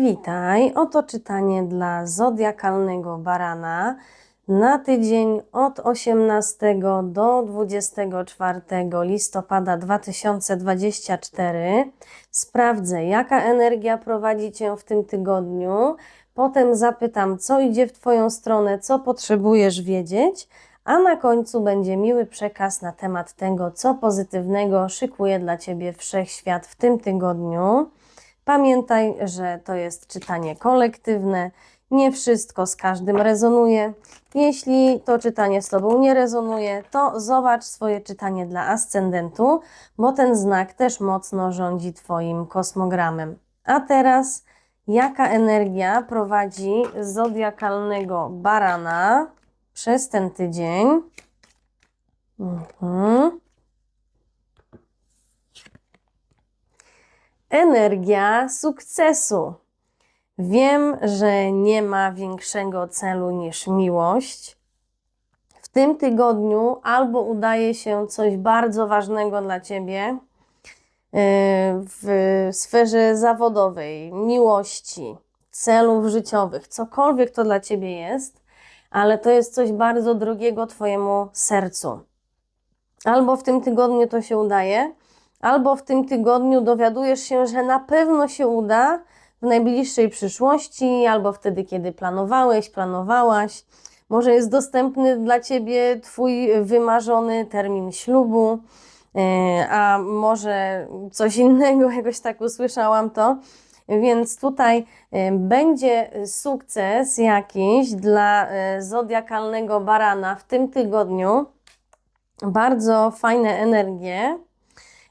Witaj, oto czytanie dla zodiakalnego barana na tydzień od 18 do 24 listopada 2024. Sprawdzę, jaka energia prowadzi Cię w tym tygodniu. Potem zapytam, co idzie w Twoją stronę, co potrzebujesz wiedzieć, a na końcu będzie miły przekaz na temat tego, co pozytywnego szykuje dla Ciebie wszechświat w tym tygodniu. Pamiętaj, że to jest czytanie kolektywne. Nie wszystko z każdym rezonuje. Jeśli to czytanie z Tobą nie rezonuje, to zobacz swoje czytanie dla ascendentu, bo ten znak też mocno rządzi Twoim kosmogramem. A teraz, jaka energia prowadzi zodiakalnego barana przez ten tydzień? Mhm. Energia sukcesu. Wiem, że nie ma większego celu niż miłość. W tym tygodniu albo udaje się coś bardzo ważnego dla ciebie yy, w sferze zawodowej, miłości, celów życiowych, cokolwiek to dla ciebie jest, ale to jest coś bardzo drogiego twojemu sercu. Albo w tym tygodniu to się udaje, albo w tym tygodniu dowiadujesz się, że na pewno się uda w najbliższej przyszłości, albo wtedy, kiedy planowałeś, planowałaś. Może jest dostępny dla ciebie Twój wymarzony termin ślubu, e, a może coś innego, jakoś tak usłyszałam to. Więc tutaj e, będzie sukces jakiś dla e, zodiakalnego barana w tym tygodniu. Bardzo fajne energie.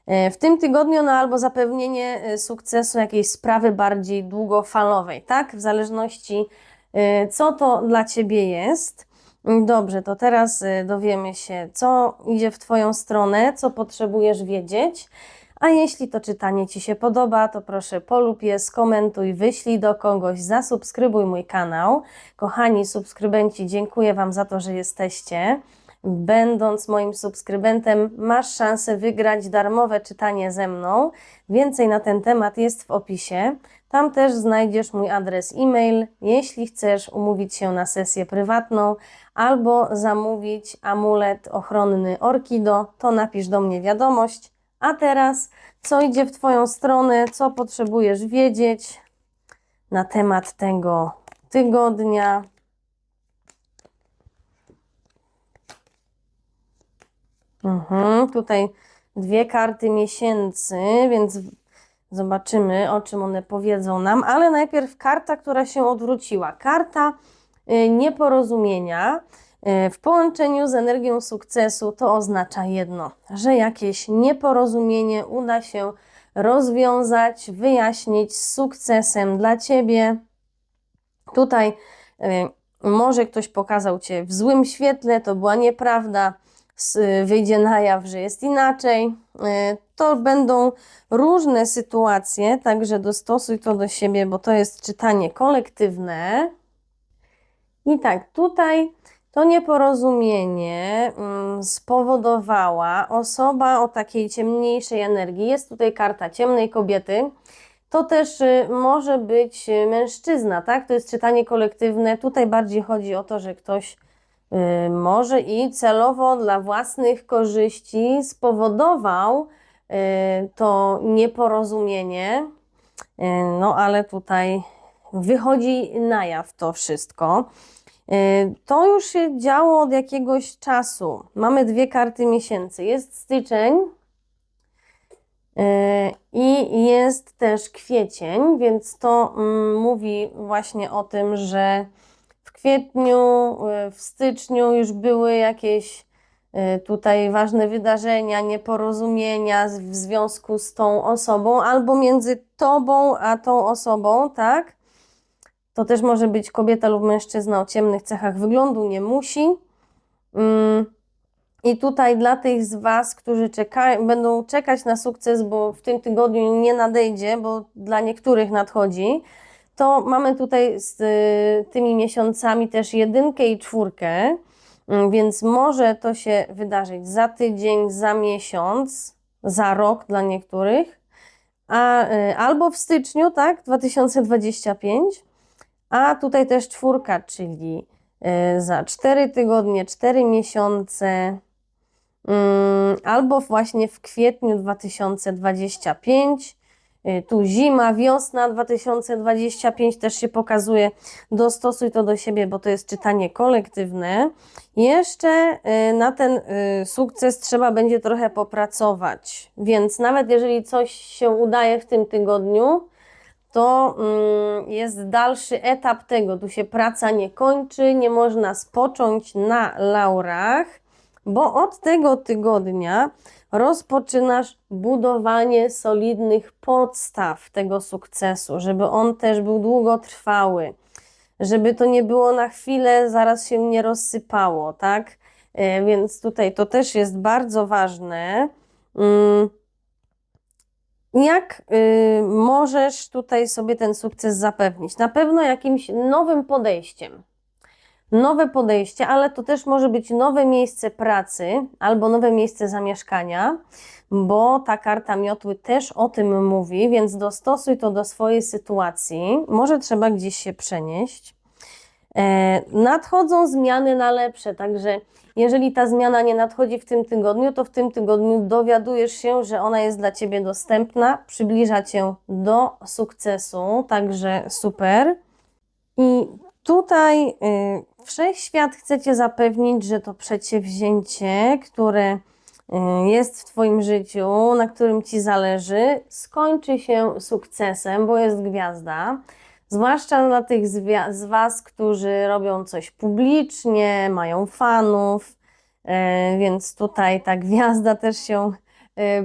E, W tym tygodniu no albo zapewnienie e, sukcesu jakiejś sprawy bardziej długofalowej, tak? W zależności e, co to dla Ciebie jest. Mm, Dobrze, to teraz dowiemy się, co idzie w Twoją stronę, co potrzebujesz wiedzieć. A jeśli to czytanie Ci się podoba, to proszę polub je, skomentuj, wyślij do kogoś, zasubskrybuj mój kanał. Kochani subskrybenci, dziękuję Wam za to, że jesteście. Będąc moim subskrybentem, masz szansę wygrać darmowe czytanie ze mną. Więcej na ten temat jest w opisie. Tam też znajdziesz mój adres e-mail, jeśli chcesz umówić się na sesję prywatną albo zamówić amulet ochronny Orkido, to napisz do mnie wiadomość. A teraz, co idzie w Twoją stronę, co potrzebujesz wiedzieć na temat tego tygodnia. Mhm, tutaj dwie karty miesięcy, więc zobaczymy, o czym one powiedzą nam, ale najpierw karta, która się odwróciła. Karta y, nieporozumienia y, w połączeniu z energią sukcesu to oznacza jedno, że jakieś nieporozumienie uda się rozwiązać, wyjaśnić z sukcesem dla Ciebie. Tutaj y, może ktoś pokazał Cię w złym świetle, to była nieprawda, wyjdzie na jaw, że jest inaczej. Y, To będą różne sytuacje, także dostosuj to do siebie, bo to jest czytanie kolektywne. I tak, tutaj to nieporozumienie mm, spowodowała osoba o takiej ciemniejszej energii. Jest tutaj karta ciemnej kobiety. To też y, może być y, mężczyzna, tak? To jest czytanie kolektywne. Tutaj bardziej chodzi o to, że ktoś może i celowo dla własnych korzyści spowodował y, to nieporozumienie. Y, No ale tutaj wychodzi na jaw to wszystko. Y, To już się działo od jakiegoś czasu. Mamy dwie karty miesięcy. Jest styczeń y, i jest też kwiecień, więc to mm, mówi właśnie o tym, że kwietniu, y, w styczniu już były jakieś y, tutaj ważne wydarzenia, nieporozumienia w związku z tą osobą, albo między tobą a tą osobą, tak? To też może być kobieta lub mężczyzna o ciemnych cechach wyglądu, nie musi. Mm, I tutaj dla tych z Was, którzy czekają, będą czekać na sukces, bo w tym tygodniu nie nadejdzie, bo dla niektórych nadchodzi, to mamy tutaj z y, tymi miesiącami też jedynkę i czwórkę, Mm, więc może to się wydarzyć za tydzień, za miesiąc, za rok dla niektórych, a, y, albo w styczniu, tak, 2025, a tutaj też czwórka, czyli y, za 4 tygodnie, 4 miesiące, mm, albo właśnie w kwietniu 2025. y, Tu zima, wiosna 2025 też się pokazuje. Dostosuj to do siebie, bo to jest czytanie kolektywne. Jeszcze y, na ten y, sukces trzeba będzie trochę popracować, więc nawet jeżeli coś się udaje w tym tygodniu, to mm, jest dalszy etap tego. Tu się praca nie kończy, nie można spocząć na laurach, bo od tego tygodnia rozpoczynasz budowanie solidnych podstaw tego sukcesu, żeby on też był długotrwały żeby to nie było na chwilę, zaraz się nie rozsypało, tak? E, Więc tutaj to też jest bardzo ważne. Mm, Jak y, możesz tutaj sobie ten sukces zapewnić? Na pewno jakimś nowym podejściem. Nowe podejście, ale to też może być nowe miejsce pracy albo nowe miejsce zamieszkania, bo ta karta miotły też o tym mówi, więc dostosuj to do swojej sytuacji. Może trzeba gdzieś się przenieść. E, nadchodzą zmiany na lepsze, także jeżeli ta zmiana nie nadchodzi w tym tygodniu, to w tym tygodniu dowiadujesz się, że ona jest dla Ciebie dostępna, przybliża Cię do sukcesu, także super. I tutaj y, wszechświat chce Cię zapewnić, że to przedsięwzięcie, które y, jest w Twoim życiu, na którym Ci zależy, skończy się sukcesem, bo jest gwiazda. Zwłaszcza dla tych z, Was, którzy robią coś publicznie, mają fanów, e, więc tutaj ta gwiazda też się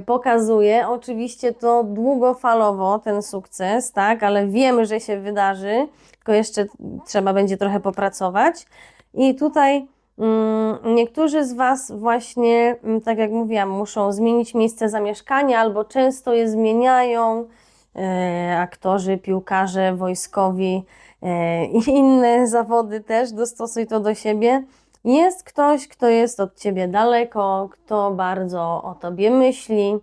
pokazuje. Oczywiście to długofalowo ten sukces, tak, ale wiemy, że się wydarzy, tylko jeszcze trzeba będzie trochę popracować. I tutaj mm, niektórzy z Was właśnie, mm, tak jak mówiłam, muszą zmienić miejsce zamieszkania albo często je zmieniają e, aktorzy, piłkarze, wojskowi e, i inne zawody też, dostosuj to do siebie. Jest ktoś, kto jest od ciebie daleko, kto bardzo o tobie myśli,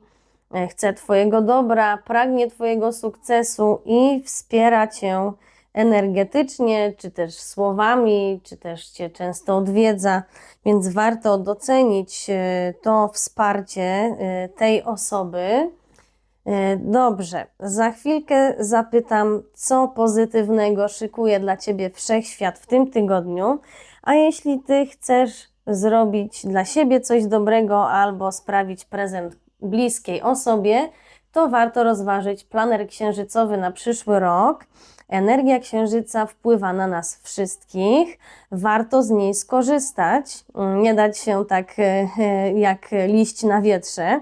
e, chce Twojego dobra, pragnie Twojego sukcesu i wspiera Cię energetycznie, czy też słowami, czy też Cię często odwiedza, więc warto docenić e, to wsparcie e, tej osoby. Dobrze, za chwilkę zapytam, co pozytywnego szykuje dla Ciebie wszechświat w tym tygodniu. A jeśli Ty chcesz zrobić dla siebie coś dobrego albo sprawić prezent bliskiej osobie, to warto rozważyć planer księżycowy na przyszły rok. Energia księżyca wpływa na nas wszystkich. Warto z niej skorzystać, nie dać się tak e, e, jak liść na wietrze.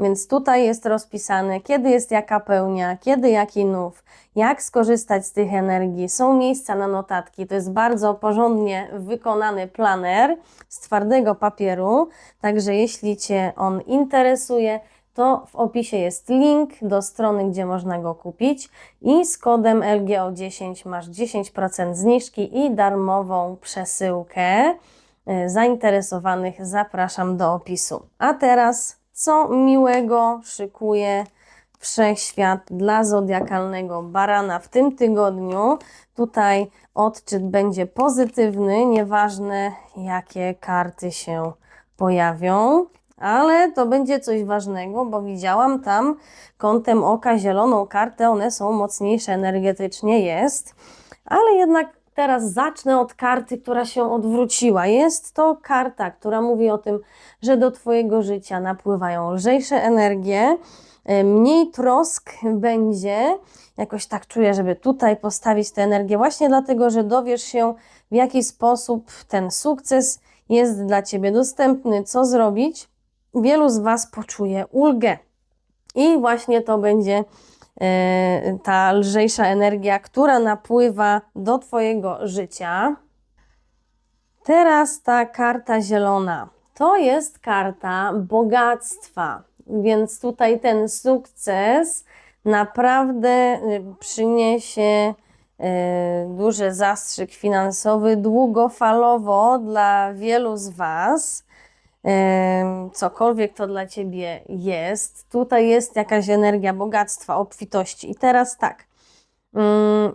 Więc tutaj jest rozpisane, kiedy jest jaka pełnia, kiedy jaki nów, jak skorzystać z tych energii. Są miejsca na notatki. To jest bardzo porządnie wykonany planer z twardego papieru. Także jeśli Cię on interesuje, to w opisie jest link do strony, gdzie można go kupić i z kodem LGO10 masz 10% zniżki i darmową przesyłkę. Y, Zainteresowanych zapraszam do opisu. A teraz, co miłego szykuje Wszechświat dla zodiakalnego barana w tym tygodniu? Tutaj odczyt będzie pozytywny, nieważne jakie karty się pojawią. Ale to będzie coś ważnego, bo widziałam tam kątem oka zieloną kartę, one są mocniejsze energetycznie, jest. Ale jednak teraz zacznę od karty, która się odwróciła. Jest to karta, która mówi o tym, że do Twojego życia napływają lżejsze energie, y, mniej trosk będzie. Jakoś tak czuję, żeby tutaj postawić tę energię, właśnie dlatego, że dowiesz się, w jaki sposób ten sukces jest dla Ciebie dostępny, co zrobić wielu z Was poczuje ulgę. I właśnie to będzie e, ta lżejsza energia, która napływa do Twojego życia. Teraz ta karta zielona. To jest karta bogactwa, więc tutaj ten sukces naprawdę y, przyniesie y, duży zastrzyk finansowy długofalowo dla wielu z Was. Cokolwiek to dla ciebie jest. Tutaj jest jakaś energia bogactwa, obfitości. I teraz tak. mm,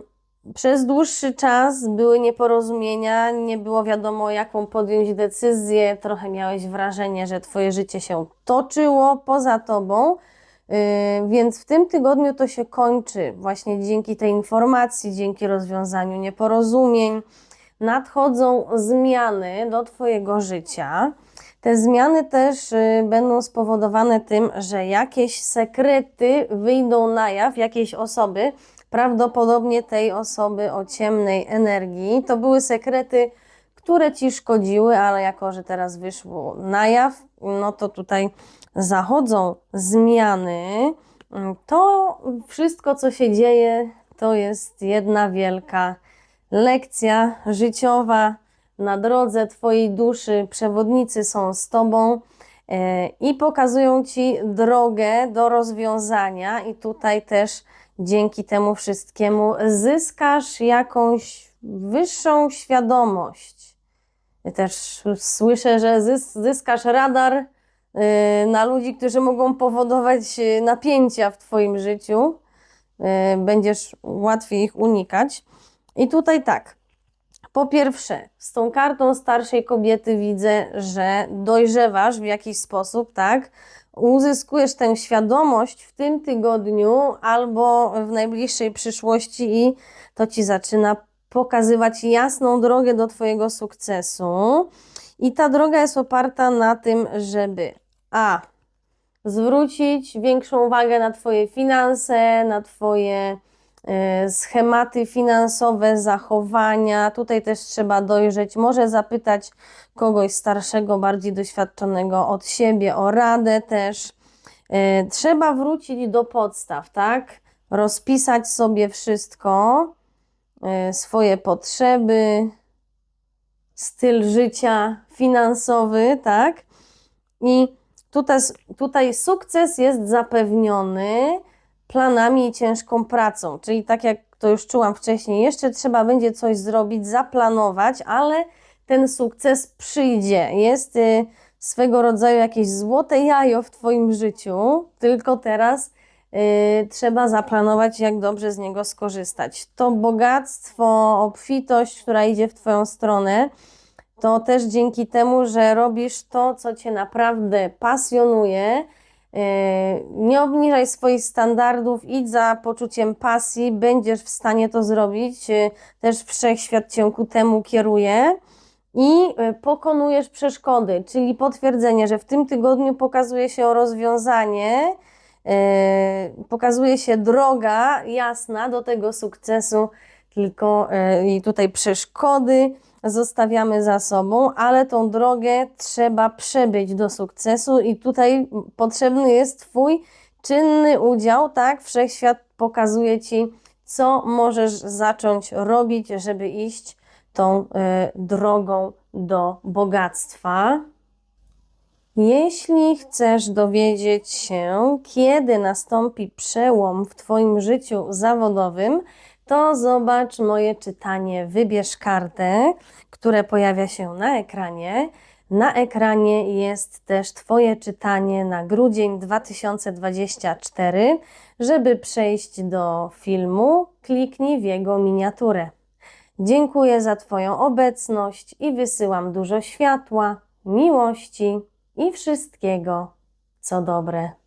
Przez dłuższy czas były nieporozumienia, nie było wiadomo, jaką podjąć decyzję. Trochę miałeś wrażenie, że Twoje życie się toczyło poza Tobą. Więc w tym tygodniu to się kończy właśnie dzięki tej informacji, dzięki rozwiązaniu nieporozumień. Nadchodzą zmiany do Twojego życia. Te zmiany też y, będą spowodowane tym, że jakieś sekrety wyjdą na jaw, jakiejś osoby, prawdopodobnie tej osoby o ciemnej energii. To były sekrety, które ci szkodziły, ale jako, że teraz wyszło na jaw, no to tutaj zachodzą zmiany. To wszystko, co się dzieje, to jest jedna wielka lekcja życiowa na drodze Twojej duszy. Przewodnicy są z Tobą e, i pokazują Ci drogę do rozwiązania, i tutaj też dzięki temu wszystkiemu zyskasz jakąś wyższą świadomość. Też słyszę, że zys- zyskasz radar y, na ludzi, którzy mogą powodować y, napięcia w Twoim życiu. Będziesz łatwiej ich unikać. I tutaj tak. Po pierwsze, z tą kartą starszej kobiety widzę, że dojrzewasz w jakiś sposób, tak? Uzyskujesz tę świadomość w tym tygodniu albo w najbliższej przyszłości i to ci zaczyna pokazywać jasną drogę do Twojego sukcesu. I ta droga jest oparta na tym, żeby a. zwrócić większą uwagę na Twoje finanse, na Twoje schematy finansowe, zachowania. Tutaj też trzeba dojrzeć, może zapytać kogoś starszego, bardziej doświadczonego od siebie o radę też. E, Trzeba wrócić do podstaw, tak? Rozpisać sobie wszystko, e, swoje potrzeby, styl życia finansowy, tak? I tutaj, tutaj sukces jest zapewniony planami i ciężką pracą. Czyli tak jak to już czułam wcześniej, jeszcze trzeba będzie coś zrobić, zaplanować, ale ten sukces przyjdzie. Jest y, swego rodzaju jakieś złote jajo w Twoim życiu, tylko teraz y, trzeba zaplanować, jak dobrze z niego skorzystać. To bogactwo, obfitość, która idzie w Twoją stronę, to też dzięki temu, że robisz to, co Cię naprawdę pasjonuje. Yy, Nie obniżaj swoich standardów, idź za poczuciem pasji, będziesz w stanie to zrobić. Yy, Też wszechświat Cię ku temu kieruje i yy, pokonujesz przeszkody, czyli potwierdzenie, że w tym tygodniu pokazuje się rozwiązanie, pokazuje się droga jasna do tego sukcesu, tylko i tutaj przeszkody zostawiamy za sobą, ale tą drogę trzeba przebyć do sukcesu i tutaj potrzebny jest Twój czynny udział, tak? Wszechświat pokazuje Ci, co możesz zacząć robić, żeby iść tą y, drogą do bogactwa. Jeśli chcesz dowiedzieć się, kiedy nastąpi przełom w Twoim życiu zawodowym, to zobacz moje czytanie Wybierz kartę, które pojawia się na ekranie. Na ekranie jest też Twoje czytanie na grudzień 2024. Żeby przejść do filmu, kliknij w jego miniaturę. Dziękuję za Twoją obecność i wysyłam dużo światła, miłości i wszystkiego, co dobre.